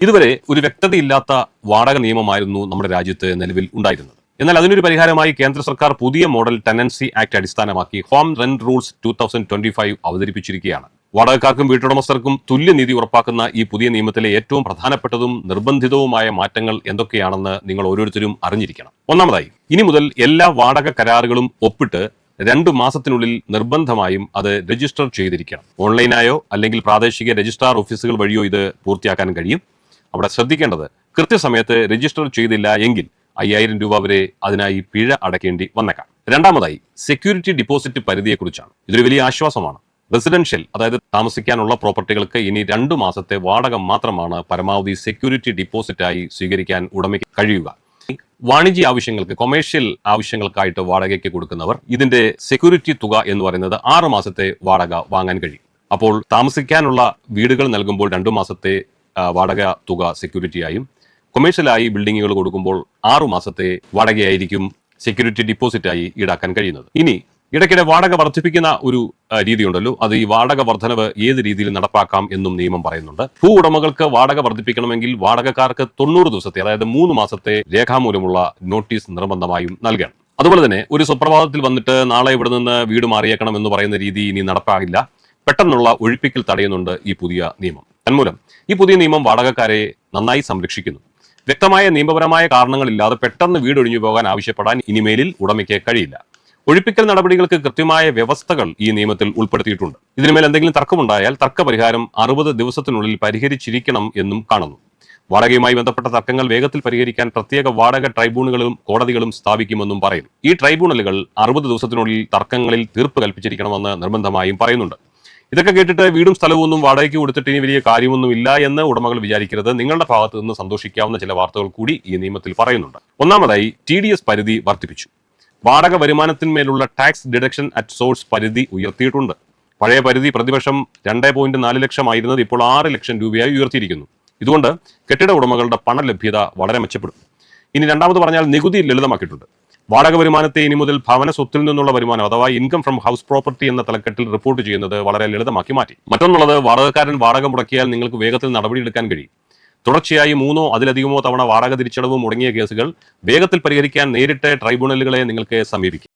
ഇതുവരെ ഒരു വ്യക്തതയില്ലാത്ത വാടക നിയമമായിരുന്നു നമ്മുടെ രാജ്യത്ത് നിലവിൽ ഉണ്ടായിരുന്നത്. എന്നാൽ അതിനൊരു പരിഹാരമായി കേന്ദ്ര സർക്കാർ പുതിയ മോഡൽ ടെനൻസി ആക്ട് അടിസ്ഥാനമാക്കി home rent rules two thousand twenty five അവതരിപ്പിച്ചിരിക്കുകയാണ്. വാടകക്കാർക്കും വീട്ടുടമസ്ഥർക്കും തുല്യനീതി ഉറപ്പാക്കുന്ന ഈ പുതിയ നിയമത്തിലെ ഏറ്റവും പ്രധാനപ്പെട്ടതും നിർബന്ധിതവുമായ മാറ്റങ്ങൾ എന്തൊക്കെയാണെന്ന് നിങ്ങൾ ഓരോരുത്തരും അറിഞ്ഞിരിക്കണം. ഒന്നാമതായി ഇനി മുതൽ എല്ലാ വാടക കരാറുകളും ഒപ്പിട്ട് രണ്ടു മാസത്തിനുള്ളിൽ നിർബന്ധമായും അത് രജിസ്റ്റർ ചെയ്തിരിക്കണം. ഓൺലൈനായോ അല്ലെങ്കിൽ പ്രാദേശിക രജിസ്ട്രാർ ഓഫീസുകൾ വഴിയോ ഇത് പൂർത്തിയാക്കാൻ കഴിയും. അവിടെ ശ്രദ്ധിക്കേണ്ടത് കൃത്യസമയത്ത് രജിസ്റ്റർ ചെയ്തില്ല എങ്കിൽ അയ്യായിരം രൂപ വരെ അതിനായി പിഴ അടയ്ക്കേണ്ടി വന്നേക്കാം. രണ്ടാമതായി സെക്യൂരിറ്റി ഡിപ്പോസിറ്റ് പരിധിയെക്കുറിച്ചാണ്. ഇതൊരു വലിയ ആശ്വാസമാണ്. റെസിഡൻഷ്യൽ അതായത് താമസിക്കാനുള്ള പ്രോപ്പർട്ടികൾക്ക് ഇനി രണ്ടു മാസത്തെ വാടക മാത്രമാണ് പരമാവധി സെക്യൂരിറ്റി ഡിപ്പോസിറ്റായി സ്വീകരിക്കാൻ ഉടമയ്ക്ക് കഴിയുക. വാണിജ്യ ആവശ്യങ്ങൾക്ക് കൊമേഴ്ഷ്യൽ ആവശ്യങ്ങൾക്കായിട്ട് വാടകയ്ക്ക് കൊടുക്കുന്നവർ ഇതിന്റെ സെക്യൂരിറ്റി തുക എന്ന് പറയുന്നത് ആറ് മാസത്തെ വാടക വാങ്ങാൻ കഴിയും. അപ്പോൾ താമസിക്കാനുള്ള വീടുകൾ നൽകുമ്പോൾ രണ്ടു മാസത്തെ വാടക തുക സെക്യൂരിറ്റിയായും കൊമേഴ്ഷ്യലായി ബിൽഡിങ്ങുകൾ കൊടുക്കുമ്പോൾ ആറു മാസത്തെ വാടകയായിരിക്കും സെക്യൂരിറ്റി ഡിപ്പോസിറ്റായി ഈടാക്കാൻ കഴിയുന്നത്. ഇനി ഇടയ്ക്കിടെ വാടക വർദ്ധിപ്പിക്കുന്ന ഒരു രീതി രീതിയുണ്ടല്ലോ. അത് ഈ വാടക വർധനവ് ഏത് രീതിയിൽ നടപ്പാക്കാം എന്നും നിയമം പറയുന്നുണ്ട്. ഭൂ ഉടമകൾക്ക് വാടക വർദ്ധിപ്പിക്കണമെങ്കിൽ വാടകക്കാർക്ക് തൊണ്ണൂറ് ദിവസത്തെ അതായത് മൂന്ന് മാസത്തെ രേഖാമൂലമുള്ള നോട്ടീസ് നിർബന്ധമായും നൽകണം. അതുപോലെ തന്നെ ഒരു സുപ്രഭാതത്തിൽ വന്നിട്ട് നാളെ ഇവിടെ നിന്ന് വീട് മാറിയേക്കണം എന്ന് പറയുന്ന രീതി ഇനി നടപ്പാകില്ല. പെട്ടെന്നുള്ള ഒഴിപ്പിക്കൽ തടയുന്നുണ്ട് ഈ പുതിയ നിയമം. തന്മൂലം. ഈ പുതിയ നിയമം വാടകക്കാരെ നന്നായി സംരക്ഷിക്കുന്നു. വ്യക്തമായ നിയമപരമായ കാരണങ്ങളില്ലാതെ പെട്ടെന്ന് വീട് ഒഴിഞ്ഞു പോകാൻ ആവശ്യപ്പെടാൻ ഇനിമേലിൽ ഉടമയ്ക്ക് കഴിയില്ല. ഒഴിപ്പിക്കൽ നടപടികൾക്ക് കൃത്യമായ വ്യവസ്ഥകൾ ഈ നിയമത്തിൽ ഉൾപ്പെടുത്തിയിട്ടുണ്ട്. ഇതിനുമേൽ എന്തെങ്കിലും തർക്കമുണ്ടായാൽ തർക്കപരിഹാരം അറുപത് ദിവസത്തിനുള്ളിൽ പരിഹരിച്ചിരിക്കണം എന്നും കാണുന്നു. വാടകയുമായി ബന്ധപ്പെട്ട തർക്കങ്ങൾ വേഗത്തിൽ പരിഹരിക്കാൻ പ്രത്യേക വാടക ട്രൈബ്യൂണലുകളും കോടതികളും സ്ഥാപിക്കുമെന്നും പറയുന്നു. ഈ ട്രൈബ്യൂണലുകൾ അറുപത് ദിവസത്തിനുള്ളിൽ തർക്കങ്ങളിൽ തീർപ്പ് കൽപ്പിച്ചിരിക്കണമെന്ന് നിർബന്ധമായും പറയുന്നുണ്ട്. ഇതൊക്കെ കേട്ടിട്ട് വീടും സ്ഥലവും ഒന്നും വാടകയ്ക്ക് കൊടുത്തിട്ട് ഇനി വലിയ കാര്യമൊന്നും ഇല്ല എന്ന് ഉടമകൾ വിചാരിക്കരുത്. നിങ്ങളുടെ ഭാഗത്ത് നിന്ന് സന്തോഷിക്കാവുന്ന ചില വാർത്തകൾ കൂടി ഈ നിയമത്തിൽ പറയുന്നുണ്ട്. ഒന്നാമതായി ടി ഡി എസ് പരിധി വർദ്ധിപ്പിച്ചു. വാടക വരുമാനത്തിന്മേലുള്ള ടാക്സ് ഡിഡക്ഷൻ അറ്റ് സോഴ്സ് പരിധി ഉയർത്തിയിട്ടുണ്ട്. പഴയ പരിധി പ്രതിവർഷം രണ്ട് പോയിന്റ് നാല് ലക്ഷമായിരുന്നത് ഇപ്പോൾ ആറ് ലക്ഷം രൂപയായി ഉയർത്തിയിരിക്കുന്നു. ഇതുകൊണ്ട് കെട്ടിട ഉടമകളുടെ പണലഭ്യത വളരെ മെച്ചപ്പെടും. ഇനി രണ്ടാമത് പറഞ്ഞാൽ നികുതി ലളിതമാക്കിയിട്ടുണ്ട്. വാടക വരുമാനത്തെ ഇനി മുതൽ ഭവന സ്വത്തിൽ നിന്നുള്ള വരുമാനം അഥവാ ഇൻകം ഫ്രം ഹൗസ് പ്രോപ്പർട്ടി എന്ന തലക്കെട്ടിൽ റിപ്പോർട്ട് ചെയ്യുന്നത് വളരെ ലളിതമാക്കി മാറ്റി. മറ്റൊന്നുള്ളത് വാടകക്കാരൻ വാടക മുടക്കിയാൽ നിങ്ങൾക്ക് വേഗത്തിൽ നടപടിയെടുക്കാൻ കഴിയും. തുടർച്ചയായി മൂന്നോ അതിലധികമോ തവണ വാടക തിരിച്ചടവ് മുടങ്ങിയ കേസുകൾ വേഗത്തിൽ പരിഹരിക്കാൻ നേരിട്ട് ട്രൈബ്യൂണലുകളെ നിങ്ങൾക്ക് സമീപിക്കും.